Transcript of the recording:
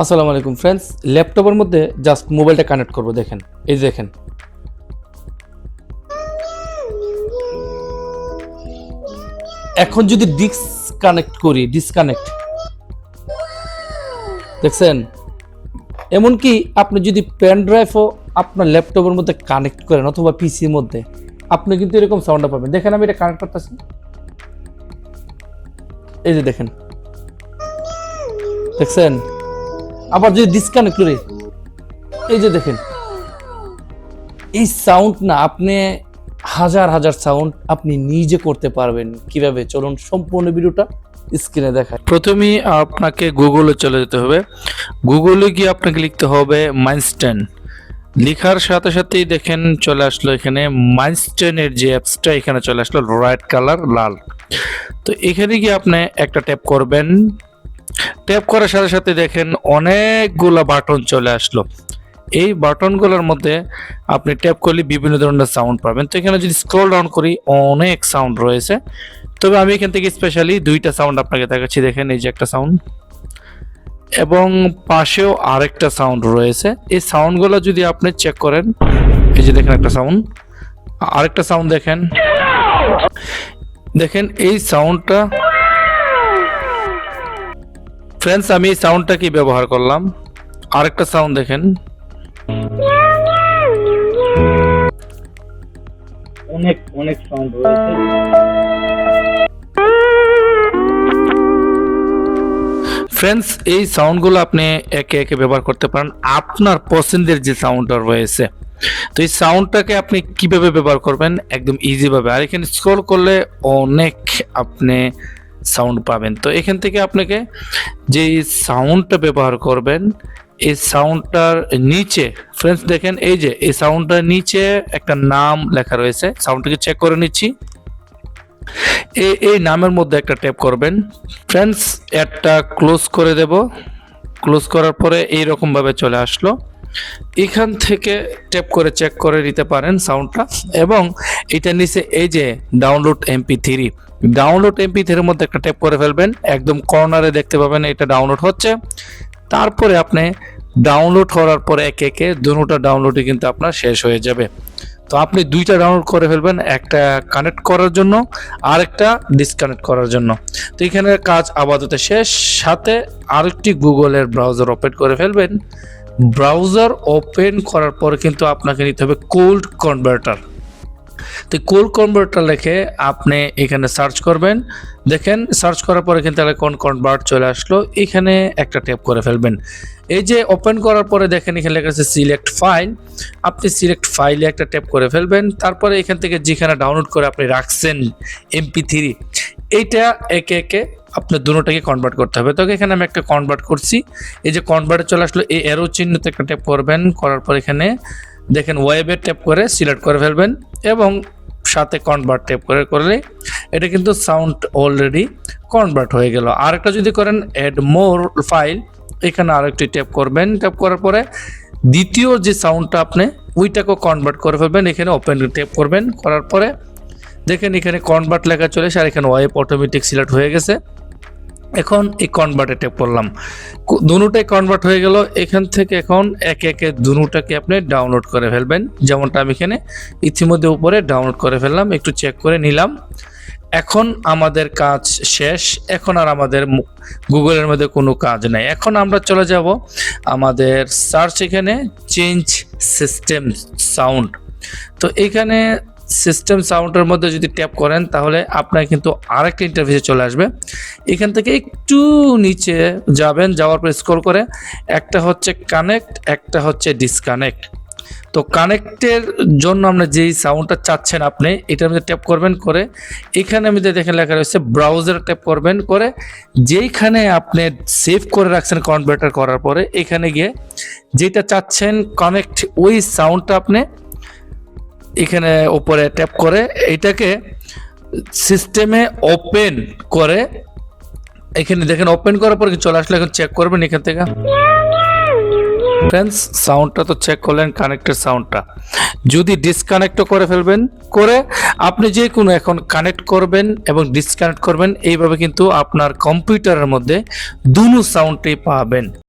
আসসালামু আলাইকুম ফ্রেন্ডস ল্যাপটপের মধ্যে জাস্ট মোবাইলটা কানেক্ট করব, দেখেন। এই দেখেন। এখন যদি ডিসকানেক্ট করি ডিসকানেক্ট দেখছেন? এমনকি আপনি যদি পেন ড্রাইভও আপনার ল্যাপটপের মধ্যে কানেক্ট করেন, অথবা পিসির মধ্যে, আপনি কিন্তু এরকম সাউন্ডটা পাবেন। দেখেন, আমি এটা কানেক্ট করতেছি। এই যে দেখেন। দেখছেন? আবার যদি ডিসকানেক্ট করে এই যে দেখেন। এই সাউন্ড না, আপনি হাজার হাজার সাউন্ড আপনি নিজে করতে পারবেন। কীভাবে? চলুন সম্পূর্ণ ভিডিওটা স্ক্রিনে দেখায় প্রথমেই আপনাকে গুগলে চলে যেতে হবে। গুগলে গিয়ে আপনাকে লিখতে হবে মাইনস্টেন লেখার সাথে সাথেই দেখেন চলে আসলো এখানে মাইনস্টেনের যে অ্যাপসটা এখানে চলে আসলো রাইট কালার লাল। তো এখানে গিয়ে আপনি একটা ট্যাপ করবেন। ট্যাপ করার সাথে সাথে দেখেন অনেকগুলা বাটন চলে আসলো। এই বাটনগুলোর মধ্যে আপনি ট্যাপ করলে বিভিন্ন ধরনের সাউন্ড পাবেন। তো এখানে যদি স্ক্রল ডাউন করি, অনেক সাউন্ড রয়েছে। তবে আমি এখান থেকে স্পেশালি দুইটা সাউন্ড আপনাকে দেখাচ্ছি। দেখেন এই যে একটা সাউন্ড এবং পাশেও আরেকটা সাউন্ড রয়েছে। এই সাউন্ডগুলো যদি আপনি চেক করেন, এই যে দেখেন একটা সাউন্ড আরেকটা সাউন্ড দেখেন। দেখেন এই সাউন্ডটা ফ্রেন্ডস আমি এই সাউন্ডটা কি ব্যবহার করলাম? আরেকটা সাউন্ড দেখেন। অনেক অনেক সাউন্ড রয়েছে। ফ্রেন্ডস এই সাউন্ডগুলো আপনি একে একে ব্যবহার করতে পারেন। আপনার পছন্দের যে সাউন্ডটা রয়েছে। তো এই সাউন্ডটাকে আপনি কীভাবে ব্যবহার করবেন? একদম ইজিভাবে আর এখানে স্ক্রল করলে অনেক আপনি সাউন্ড পাবেন। তো এখান থেকে আপনাকে যে সাউন্ডটা ব্যবহার করবেন, এই সাউন্ডটার নিচে ফ্রেন্ডস দেখেন এই যে, এই সাউন্ডটার নিচে একটা নাম লেখা রয়েছে। সাউন্ডটাকে চেক করে নিচ্ছি। এই এই নামের মধ্যে একটা ট্যাপ করবেন। ফ্রেন্ডস অ্যাডটা ক্লোজ করে দেব। ক্লোজ করার পরে এইরকম ভাবে চলে আসলো। এখান থেকে ট্যাপ করে চেক করে নিতে পারেন সাউন্ডটা এবং এটা নিচে এই যে download MP three download MP থ্রির মধ্যে একটা ট্যাপ করে ফেলবেন, একদম কর্নারে দেখতে পাবেন এটা ডাউনলোড হচ্ছে। তারপরে আপনি ডাউনলোড করার পরে একে একে দুটোটা ডাউনলোডই কিন্তু আপনার শেষ হয়ে যাবে। তো আপনি দুইটা ডাউনলোড করে ফেলবেন, একটা কানেক্ট করার জন্য আর একটা ডিসকানেক্ট করার জন্য। তো এখানে কাজ আপাতত শেষ, সাথে আরেকটি গুগলের ব্রাউজার ওপেন করে ফেলবেন। ব্রাউজার ওপেন করার পরে কিন্তু আপনাকে নিতে হবে কোল্ড কনভার্টার তো কোল্ড কনভার্টার লিখে আপনি এখানে সার্চ করবেন। দেখেন সার্চ করার পরে কিন্তু তাহলে কোন কনভার্ট চলে আসলো। এখানে একটা ট্যাপ করে ফেলবেন। এই যে ওপেন করার পরে দেখেন এখানে লেখা আছে সিলেক্ট ফাইল আপনি সিলেক্ট ফাইলে একটা ট্যাপ করে ফেলবেন। তারপরে এখান থেকে যেখানে ডাউনলোড করে আপনি রাখছেন এমপি থ্রি এইটা একে একে আপনার দুটোটাকে কনভার্ট করতে হবে। তো এখানে আমি একটা কনভার্ট করছি। এই যে কনভার্টে চলে আসলো, এই এরো চিহ্নতে একটা ট্যাপ করবেন। করার পর এখানে দেখেন ওয়েবে ট্যাপ করে সিলেক্ট করে ফেলবেন এবং সাথে কনভার্ট ট্যাপ করে করলে এটা কিন্তু সাউন্ড অলরেডি কনভার্ট হয়ে গেল। আরেকটা যদি করেন অ্যাড মোর ফাইল এখানে আরেকটি ট্যাপ করবেন। ট্যাপ করার পরে দ্বিতীয় যে সাউন্ডটা আপনি, ওইটাকেও কনভার্ট করে ফেলবেন। এখানে ওপেন ট্যাপ করবেন। করার পরে দেখেন এখানে কনভার্ট লেখা চলে এসে আর এখানে ওয়েব অটোমেটিক সিলেক্ট হয়ে গেছে। এখন এই কনভার্টে ট্যাপ করলাম দুটাই কনভার্ট হয়ে গেল। এখান থেকে এখন একে একে দুটাকে আপনি ডাউনলোড করে ফেলবেন। যেমনটা আমি এখানে ইতিমধ্যে উপরে ডাউনলোড করে ফেললাম, একটু চেক করে নিলাম। এখন আমাদের কাজ শেষ। এখন আর আমাদের গুগলের মধ্যে কোনো কাজ নাই। এখন আমরা চলে যাব আমাদের সার্চ এখানে চেঞ্জ সিস্টেম সাউন্ড তো এখানে সিস্টেম সাউন্ডের মধ্যে যদি ট্যাপ করেন, তাহলে আপনার কিন্তু আরেকটা ইন্টারফেসে চলে আসবে। এখান থেকে একটু নিচে যাবেন, যাওয়ার পর স্ক্রল করে, একটা হচ্ছে কানেক্ট একটা হচ্ছে ডিসকানেক্ট তো কানেক্টের জন্য আমরা যেই সাউন্ডটা চাচ্ছেন আপনি, এটার মধ্যে ট্যাপ করবেন, করে এখানে আমি দেখেন লেখা রয়েছে ব্রাউজার ট্যাপ করবেন, করে যেইখানে আপনি সেভ করে রাখছেন কনভার্টার করার পরে, এখানে গিয়ে যেটা চাচ্ছেন কানেক্ট ওই সাউন্ডটা আপনি এখানে ওপরে ট্যাপ করে, এটাকে সিস্টেমে ওপেন করে, এখানে দেখেন ওপেন করার পর চলে আসলে, এখন চেক করবেন এখান থেকে। ফ্রেন্ডস সাউন্ডটা তো চেক করলেন কানেক্টের সাউন্ডটা যদি ডিসকানেক্টও করে ফেলবেন, করে আপনি যে কোনো এখন কানেক্ট করবেন এবং ডিসকানেক্ট করবেন, এইভাবে কিন্তু আপনার কম্পিউটারের মধ্যে দুনো সাউন্ডটাই পাবেন।